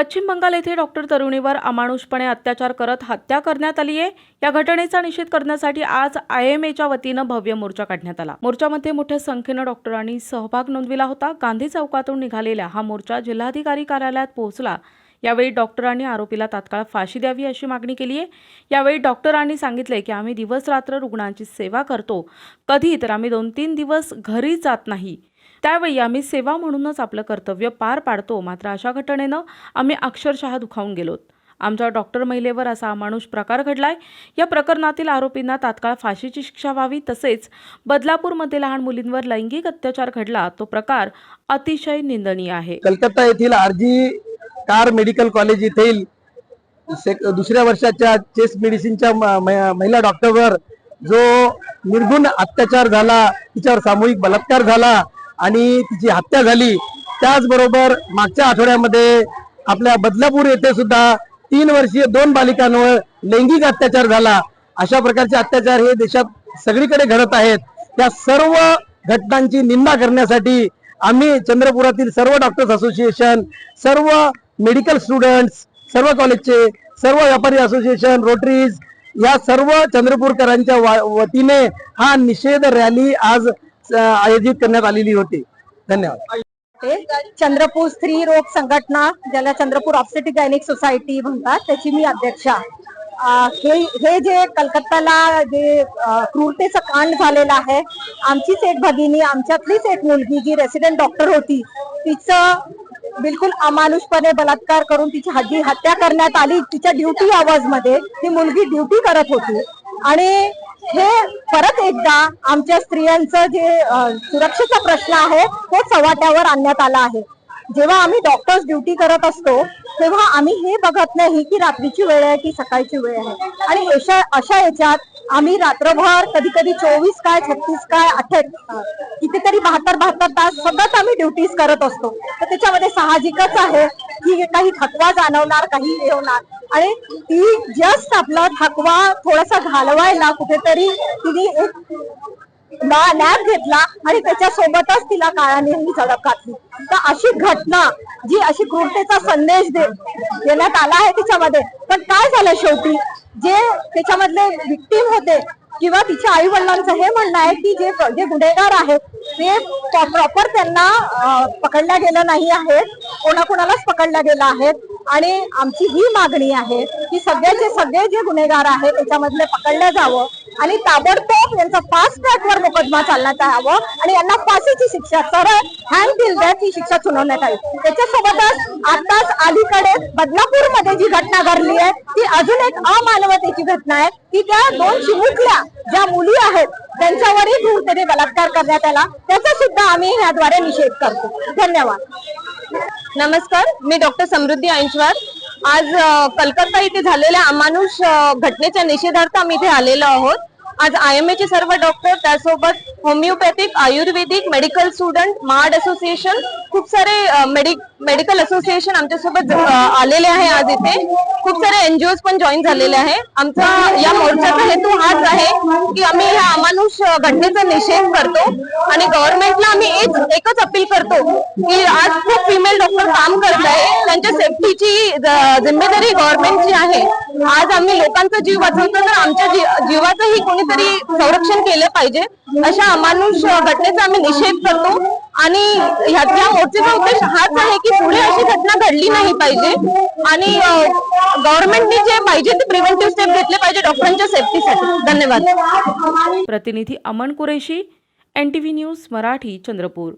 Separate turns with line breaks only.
पश्चिम बंगाल येथे डॉक्टर तरुणीवर अमानुषपणे अत्याचार करत हत्या करण्यात आली आहे. या घटनेचा निषेध करण्यासाठी आज आय एम एच्या वतीनं भव्य मोर्चा काढण्यात आला. मोर्चामध्ये मोठ्या संख्येनं डॉक्टरांनी सहभाग नोंदविला होता. गांधी चौकातून निघालेला हा मोर्चा जिल्हाधिकारी कार्यालयात पोहोचला. यावेळी डॉक्टरांनी आरोपीला तात्काळ फाशी द्यावी अशी मागणी केली आहे. यावेळी डॉक्टरांनी सांगितले की आम्ही दिवस रात्र रुग्णांची सेवा करतो. कधी तर आम्ही दोन तीन दिवस घरी जात नाही. त्यावेळी आम्ही सेवा म्हणूनच आपलं कर्तव्य पार पाडतो मात्र अशा घटनेनं आम्ही अक्षरशः दुखावून गेलोत आमच्या डॉक्टर महिलेवर असा अमानुष प्रकार घडलाय. या प्रकरणातील आरोपींना तात्काळ फाशीची शिक्षा व्हावी तसेच बदलापूरमध्ये लहान मुलींवर लैंगिक अत्याचार घडला तो प्रकार अतिशय निंदनीय आहे.
कलकत्ता येथील आरजी कार मेडिकल कॉलेज येथील दुसऱ्या वर्षाच्या चेस्ट मेडिसिनच्या म- महिला डॉक्टरवर जो निर्गुण अत्याचार झाला तिच्यावर सामूहिक बलात्कार झाला आणि तिची हत्या झाली. त्याचबरोबर मागच्या आठवड्यामध्ये आपल्या बदलापूर येथे सुद्धा तीन वर्षीय दोन बालिकांवर लैंगिक अत्याचार झाला. अशा प्रकारचे अत्याचार हे देशात सगळीकडे घडत आहेत. त्या सर्व घटनांची निंदा करण्यासाठी आम्ही चंद्रपुरातील सर्व डॉक्टर्स असोसिएशन सर्व मेडिकल स्टुडंट्स सर्व कॉलेजचे सर्व व्यापारी असोसिएशन रोटरीज या सर्व चंद्रपूरकरांच्या वा- वतीने हा निषेध रॅली आज आयोजित करण्यात आलेली होती. धन्यवाद.
चंद्रपूर स्त्री रोग संघटना ज्याला चंद्रपूर ऑप्सेटिक गायनिक सोसायटी म्हणतात त्याची मी अध्यक्षा हे हे जे कलकत्ताला जे क्रूरतेचं कांड झालेलं आहे आमचीच एक भगिनी आमच्यातलीच एक मुलगी जी रेसिडेंट डॉक्टर होती तिचं बिलकुल अमानुषपणे बलात्कार करून तिची हद्दी हत्या करण्यात आली. तिच्या ड्युटी आवाजमध्ये ती मुलगी ड्युटी करत होती. आणि हे परत एकदा आमच्या स्त्रियांचं जे सुरक्षेचा प्रश्न आहे तो चव्हाट्यावर आणण्यात आला आहे. जेव्हा आम्ही डॉक्टर्स ड्युटी करत असतो तेव्हा आम्ही हे बघत नाही की रात्रीची वेळ आहे की सकाळची वेळ आहे. आणि अशा अशा याच्यात आम्ही रात्रभर कधी कधी चोवीस काय छत्तीस काय अठ्ठे कितीतरी बहात्तर बहात्तर तास सतत आम्ही ड्युटीज करत असतो. तर त्याच्यामध्ये साहजिकच आहे की काही थकवा जाणवणार काही हे होणार. आणि ती जस्ट आपला थकवा थोडासा घालवायला कुठेतरी तिने एक नॅप घेतला आणि त्याच्यासोबतच तिला काळाने ही झडप घातली. तर अशी घटना जी अशी क्रूरतेचा संदेश दे देण्यात आला आहे तिच्यामध्ये. पण काय झालं शेवटी? जे त्याच्यामधले विक्टीम होते किंवा तिच्या आई वडिलांचं हे म्हणणं आहे की जे जे गुन्हेगार आहेत ते प्रॉपर त्यांना पकडल्या गेलं नाही आहेत कोणाकोणालाच पकडल्या गेलं आहेत. आणि आमची ही मागणी आहे की सगळ्याचे सगळे जे गुन्हेगार आहेत त्याच्यामधले पकडलं जावं. आणि ताबडतोब यांचा फास्ट ट्रॅकवर मोकदमा चालण्यात यावं आणि यांना फाशीची शिक्षा सरळ हँड दिल दॅट ही शिक्षा सुनावण्यात यावी. त्याच्यासोबतच आताच अलीकडे बदलापूरमध्ये जी घटना घडली आहे ती अजून एक अमानवतेची घटना आहे. की त्या दोन चिमुकल्या ज्या मुली आहेत त्यांच्यावरही क्रूरतेने बलात्कार करण्यात आला. त्याचा सुद्धा आम्ही याद्वारे निषेध करतो. धन्यवाद.
नमस्कार मी डॉक्टर समृद्धी ऐंचवार आज कलकत्ता इथे झालेल्या अमानुष घटनेच्या निषेधार्थ आम्ही इथे आलेलो आहोत. आज आय एम चे सर्व डॉक्टर त्यासोबत homeopathic ayurvedic medical student MARD association खूप सारे मेडिकल असोसिएशन आमच्यासोबत आलेले आहे आज इथे. खूप सारे एनजीओ पण जॉईन झालेले आहे. आमचा या मोर्चाचा हेतू हाच आहे की आम्ही ह्या अमानुष घटनेचा निषेध करतो आणि गव्हर्नमेंटला आम्ही एकच अपील करतो की आज खूप फिमेल डॉक्टर काम करत आहे. त्यांच्या सेफ्टीची जिम्मेदारी गव्हर्नमेंटची आहे. आज आम्ही लोकांचा जीव वाचवतो तर आमच्या जीवाचंही कोणीतरी संरक्षण केलं पाहिजे. अशा अमानुष घटनेचा आम्ही निषेध करतो. आणि ह्याच्या मोर्चेचा उद्देश हाच आहे की पुढे अशी घटना घडली नाही पाहिजे. आणि गव्हर्नमेंटने जे पाहिजे ते प्रिव्हेंटिव्ह स्टेप घेतले पाहिजे डॉक्टरांच्या सेफ्टीसाठी धन्यवाद.
प्रतिनिधी अमन कुरेशी एन न्यूज मराठी चंद्रपूर.